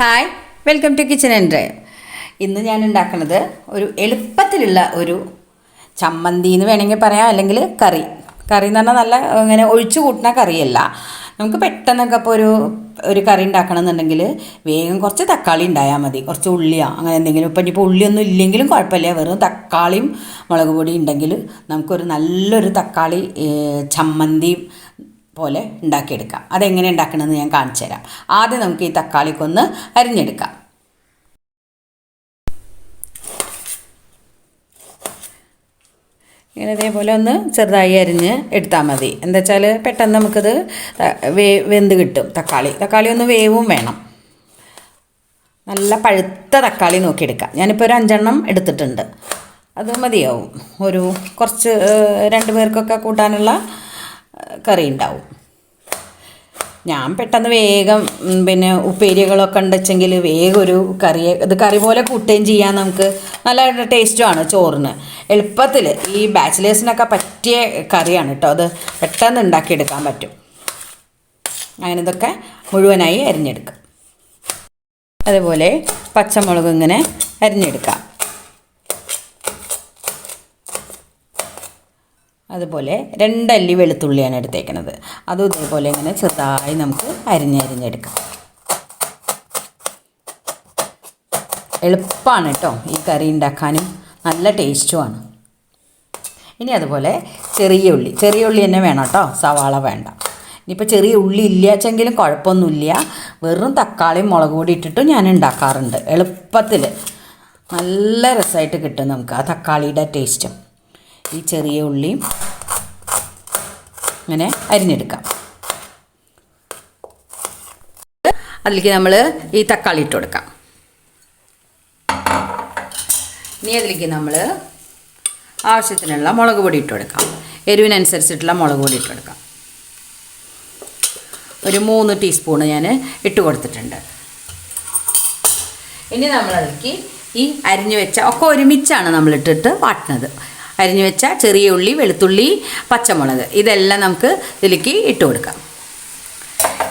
Hi welcome to kitchen and drive ഇന്ന് ഞാൻ ഉണ്ടാക്കുന്നത് ഒരു എളുപ്പത്തിലുള്ള ഒരു ചമ്മന്തി എന്ന് വേണമെങ്കിൽ പറയാം അല്ലെങ്കിൽ കറി. കറി എന്ന് പറഞ്ഞാൽ നല്ല ഇങ്ങനെ ഒഴിച്ചു കൂട്ടുന്ന കറിയല്ല. നമുക്ക് പെട്ടെന്നൊക്കെ ഇപ്പോൾ ഒരു ഒരു കറി ഉണ്ടാക്കണം എന്നുണ്ടെങ്കിൽ വേഗം കുറച്ച് തക്കാളി ഉണ്ടായാൽ മതി. കുറച്ച് ഉള്ളിയോ അങ്ങനെ എന്തെങ്കിലും. ഇപ്പം ഇനിയിപ്പോൾ ഉള്ളിയൊന്നും ഇല്ലെങ്കിലും കുഴപ്പമില്ല. വെറും തക്കാളിയും മുളക് പൊടി ഉണ്ടെങ്കിൽ നമുക്കൊരു നല്ലൊരു തക്കാളി ചമ്മന്തിയും പോലെ ഉണ്ടാക്കിയെടുക്കാം. അതെങ്ങനെ ഉണ്ടാക്കണമെന്ന് ഞാൻ കാണിച്ചു തരാം. ആദ്യം നമുക്ക് ഈ തക്കാളിക്കൊന്ന് അരിഞ്ഞെടുക്കാം. ഇങ്ങനെ ഇതേപോലെ ഒന്ന് ചെറുതായി അരിഞ്ഞ് എടുത്താൽ മതി. എന്താ വെച്ചാൽ പെട്ടെന്ന് നമുക്കത് വേ വെന്ത് കിട്ടും തക്കാളി. തക്കാളി ഒന്ന് വേവും വേണം. നല്ല പഴുത്ത തക്കാളി നോക്കിയെടുക്കാം. ഞാനിപ്പോൾ ഒരു അഞ്ചെണ്ണം എടുത്തിട്ടുണ്ട്. അത് മതിയാവും. ഒരു കുറച്ച് രണ്ട് പേർക്കൊക്കെ കൂട്ടാനുള്ള കറി ഉണ്ടാവും. ഞാൻ പെട്ടെന്ന് വേഗം പിന്നെ ഉപ്പേരികളൊക്കെ ഉണ്ടെച്ചെങ്കിൽ വേഗം ഒരു കറി ഇത് കറി പോലെ കൂട്ടുകയും ചെയ്യാൻ നമുക്ക്. നല്ല ടേസ്റ്റുമാണ് ചോറിന്. എളുപ്പത്തിൽ ഈ ബാച്ചിലേഴ്സിനൊക്കെ പറ്റിയ കറിയാണ് കേട്ടോ അത് പെട്ടെന്ന് ഉണ്ടാക്കിയെടുക്കാൻ പറ്റും. അങ്ങനെ ഇതൊക്കെ മുഴുവനായി അരിഞ്ഞെടുക്കാം. അതുപോലെ പച്ചമുളക് ഇങ്ങനെ അരിഞ്ഞെടുക്കാം. അതുപോലെ രണ്ടല്ലി വെളുത്തുള്ളിയാണ് എടുത്തേക്കുന്നത് അതും ഇതേപോലെ ഇങ്ങനെ ചെറുതായി നമുക്ക് അരിഞ്ഞരിഞ്ഞെടുക്കാം. എളുപ്പമാണ് കേട്ടോ ഈ കറി ഉണ്ടാക്കാനും. നല്ല ടേസ്റ്റുമാണ്. ഇനി അതുപോലെ ചെറിയ ഉള്ളി. ചെറിയ ഉള്ളി തന്നെ വേണം കേട്ടോ. സവാള വേണ്ട. ഇനിയിപ്പോൾ ചെറിയ ഉള്ളി ഇല്ലാച്ചെങ്കിലും കുഴപ്പമൊന്നുമില്ല. വെറും തക്കാളിയും മുളക് പൊടി ഇട്ടിട്ടും ഞാൻ ഉണ്ടാക്കാറുണ്ട്. എളുപ്പത്തിൽ നല്ല രസമായിട്ട് കിട്ടും നമുക്ക് ആ തക്കാളിയുടെ ടേസ്റ്റും. ഈ ചെറിയ ഉള്ളിയും ഇങ്ങനെ അരിഞ്ഞെടുക്കാം. അതിലേക്ക് നമ്മൾ ഈ തക്കാളി ഇട്ട് കൊടുക്കാം. ഇനി അതിലേക്ക് നമ്മൾ ആവശ്യത്തിനുള്ള മുളക് പൊടി ഇട്ട് കൊടുക്കാം. എരിവിനനുസരിച്ചിട്ടുള്ള മുളക് പൊടി ഇട്ട് കൊടുക്കാം. ഒരു മൂന്ന് ടീസ്പൂണ് ഞാൻ ഇട്ട് കൊടുത്തിട്ടുണ്ട്. ഇനി നമ്മളതിലേക്ക് ഈ അരിഞ്ഞു വെച്ച ഒക്കെ ഒരുമിച്ചാണ് നമ്മൾ ഇട്ടിട്ട് വാട്ടുന്നത്. അരിഞ്ഞു വെച്ച ചെറിയ ഉള്ളി വെളുത്തുള്ളി പച്ചമുളക്. ഇതെല്ലാം നമുക്ക് ഇതിലേക്ക് ഇട്ട് കൊടുക്കാം.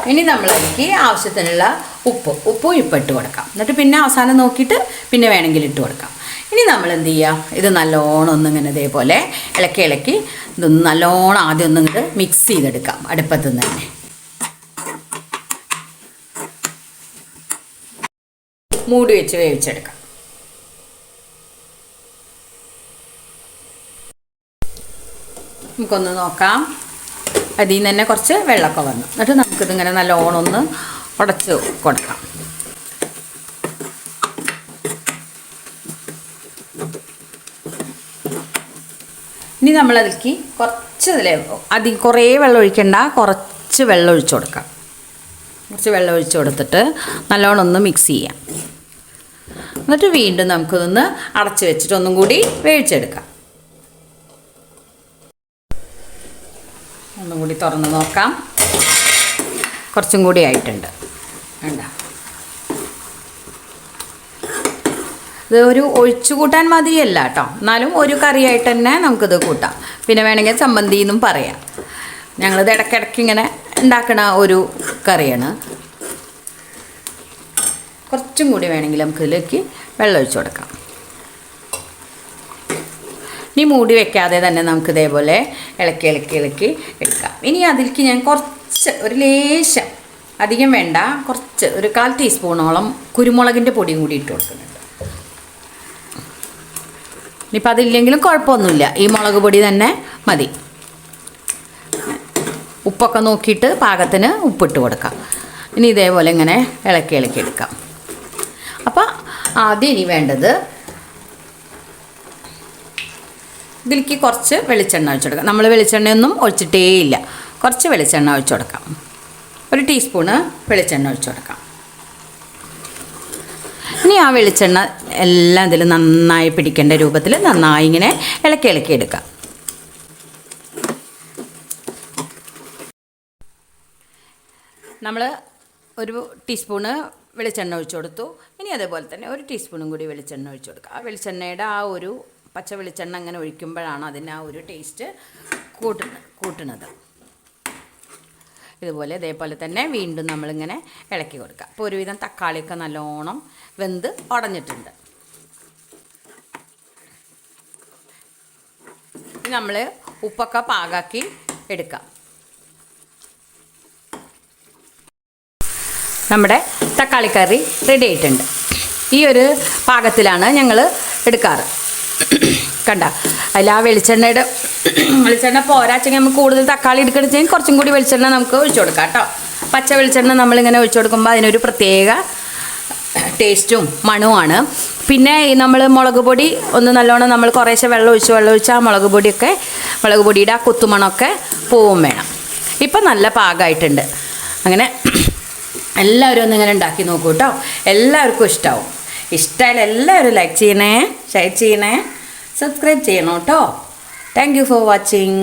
ഇനി നമ്മളതിലേക്ക് ആവശ്യത്തിനുള്ള ഉപ്പ് ഉപ്പും ഇപ്പം ഇട്ട് കൊടുക്കാം. എന്നിട്ട് പിന്നെ അവസാനം നോക്കിയിട്ട് പിന്നെ വേണമെങ്കിൽ ഇട്ട് കൊടുക്കാം. ഇനി നമ്മൾ എന്ത് ചെയ്യുക ഇത് നല്ലോണം ഒന്നിങ്ങനെ ഇതേപോലെ ഇളക്കി ഇളക്കി ഇതൊന്ന് നല്ലോണം ആദ്യം ഒന്നും ഇത് മിക്സ് ചെയ്തെടുക്കാം അടുപ്പത്തു നിന്ന് തന്നെ. മൂടി വെച്ച് വേവിച്ചെടുക്കാം. നമുക്കൊന്ന് നോക്കാം. അതിൽ നിന്ന് തന്നെ കുറച്ച് വെള്ളമൊക്കെ വന്നു. എന്നിട്ട് നമുക്കിതിങ്ങനെ നല്ലോണം ഒന്ന് ഉടച്ച് കൊടുക്കാം. ഇനി നമ്മളതിലേക്ക് കുറച്ച് ഇതിലെ അധികം കുറേ വെള്ളം ഒഴിക്കണ്ട. കുറച്ച് വെള്ളം ഒഴിച്ചു കൊടുക്കാം. കുറച്ച് വെള്ളം ഒഴിച്ചു കൊടുത്തിട്ട് നല്ലോണം ഒന്ന് മിക്സ് ചെയ്യാം. എന്നിട്ട് വീണ്ടും നമുക്കിതൊന്ന് അടച്ച് വെച്ചിട്ട് ഒന്നും കൂടി വേവിച്ചെടുക്കാം ഒന്നും കൂടി തുറന്ന് നോക്കാം. കുറച്ചും കൂടി ആയിട്ടുണ്ട്. വേണ്ട ഇത് ഒരു ഒഴിച്ചു കൂട്ടാൻ മതിയല്ല കേട്ടോ. എന്നാലും ഒരു കറിയായിട്ട് തന്നെ നമുക്കിത് കൂട്ടാം. പിന്നെ വേണമെങ്കിൽ ചമ്മന്തി എന്നും പറയാം. ഞങ്ങളിത് ഇടയ്ക്കിടയ്ക്ക് ഇങ്ങനെ ഉണ്ടാക്കണ ഒരു കറിയാണ്. കുറച്ചും കൂടി വേണമെങ്കിൽ നമുക്ക് ഇതിലേക്ക് വെള്ളം ഒഴിച്ചു കൊടുക്കാം. ഇനി മൂടി വെക്കാതെ തന്നെ നമുക്ക് ഇതേപോലെ ഇളക്കി ഇളക്കി ഇളക്കി എടുക്കാം. ഇനി അതിലേക്ക് ഞാൻ കുറച്ച് ഒരു ലേശം അധികം വേണ്ട കുറച്ച് ഒരു കാൽ ടീസ്പൂണോളം കുരുമുളകിന്റെ പൊടിയും കൂടി ഇട്ട് കൊടുക്കുന്നുണ്ട്. ഇനിയിപ്പോൾ അതില്ലെങ്കിലും കുഴപ്പമൊന്നുമില്ല. ഈ മുളക് പൊടി തന്നെ മതി. ഉപ്പൊക്കെ നോക്കിയിട്ട് പാകത്തിന് ഉപ്പിട്ട് കൊടുക്കാം. ഇനി ഇതേപോലെ ഇങ്ങനെ ഇളക്കി ഇളക്കി എടുക്കാം. അപ്പോൾ ആദ്യം ഇനി വേണ്ടത് ഇതിലേക്ക് കുറച്ച് വെളിച്ചെണ്ണ ഒഴിച്ചു കൊടുക്കാം. നമ്മൾ വെളിച്ചെണ്ണയൊന്നും ഒഴിച്ചിട്ടേ ഇല്ല. കുറച്ച് വെളിച്ചെണ്ണ ഒഴിച്ചു കൊടുക്കാം. ഒരു ടീസ്പൂണ് വെളിച്ചെണ്ണ ഒഴിച്ചു കൊടുക്കാം. ഇനി ആ വെളിച്ചെണ്ണ എല്ലാം ഇതിൽ നന്നായി പിടിക്കേണ്ട രൂപത്തിൽ നന്നായി ഇങ്ങനെ ഇളക്കി ഇളക്കി എടുക്കാം. നമ്മൾ ഒരു ടീസ്പൂണ് വെളിച്ചെണ്ണ ഒഴിച്ചു കൊടുത്തു. ഇനി അതേപോലെ തന്നെ ഒരു ടീസ്പൂണും കൂടി വെളിച്ചെണ്ണ ഒഴിച്ചു കൊടുക്കുക ആ വെളിച്ചെണ്ണയുടെ ആ ഒരു പച്ച വെളിച്ചെണ്ണ അങ്ങനെ ഒഴിക്കുമ്പോഴാണ് അതിന് ആ ഒരു ടേസ്റ്റ് കൂട്ടുന്നത് കൂട്ടുന്നത്. ഇതുപോലെ ഇതേപോലെ തന്നെ വീണ്ടും നമ്മളിങ്ങനെ ഇളക്കി കൊടുക്കുക. അപ്പോൾ ഒരുവിധം തക്കാളിയൊക്കെ നല്ലോണം വെന്ത് ഉടഞ്ഞിട്ടുണ്ട്. നമ്മൾ ഉപ്പൊക്കെ പാകാക്കി എടുക്കാം. നമ്മുടെ തക്കാളി കറി റെഡി ആയിട്ടുണ്ട്. ഈ ഒരു പാകത്തിലാണ് ഞങ്ങൾ എടുക്കാറ്. കണ്ട. അതിൽ ആ വെളിച്ചെണ്ണയുടെ വെളിച്ചെണ്ണ പോരാച്ചെങ്കിൽ നമുക്ക് കൂടുതൽ തക്കാളി എടുക്കണമെങ്കിൽ കുറച്ചും കൂടി വെളിച്ചെണ്ണ നമുക്ക് ഒഴിച്ചു കൊടുക്കാം കേട്ടോ. പച്ച വെളിച്ചെണ്ണ നമ്മളിങ്ങനെ ഒഴിച്ചു കൊടുക്കുമ്പോൾ അതിനൊരു പ്രത്യേക ടേസ്റ്റും മണവുമാണ്. പിന്നെ ഈ നമ്മൾ മുളക് പൊടി ഒന്ന് നല്ലോണം നമ്മൾ കുറേശ്ശെ വെള്ളം ഒഴിച്ച് വെള്ളം ഒഴിച്ച് ആ മുളക് പൊടിയൊക്കെ മുളക് പൊടിയുടെ ആ കുത്തുമണമൊക്കെ പോവും വേണം. ഇപ്പം നല്ല പാകമായിട്ടുണ്ട് അങ്ങനെ എല്ലാവരും ഒന്നിങ്ങനെ ഉണ്ടാക്കി നോക്കൂ കേട്ടോ. എല്ലാവർക്കും ഇഷ്ടമാവും ഇഷ്ടമായാലും എല്ലാവരും ലൈക്ക് ചെയ്യണേ ഷെയർ ചെയ്യണേ സബ്സ്ക്രൈബ് ചെയ്യണം കേട്ടോ താങ്ക് യു ഫോർ വാച്ചിങ്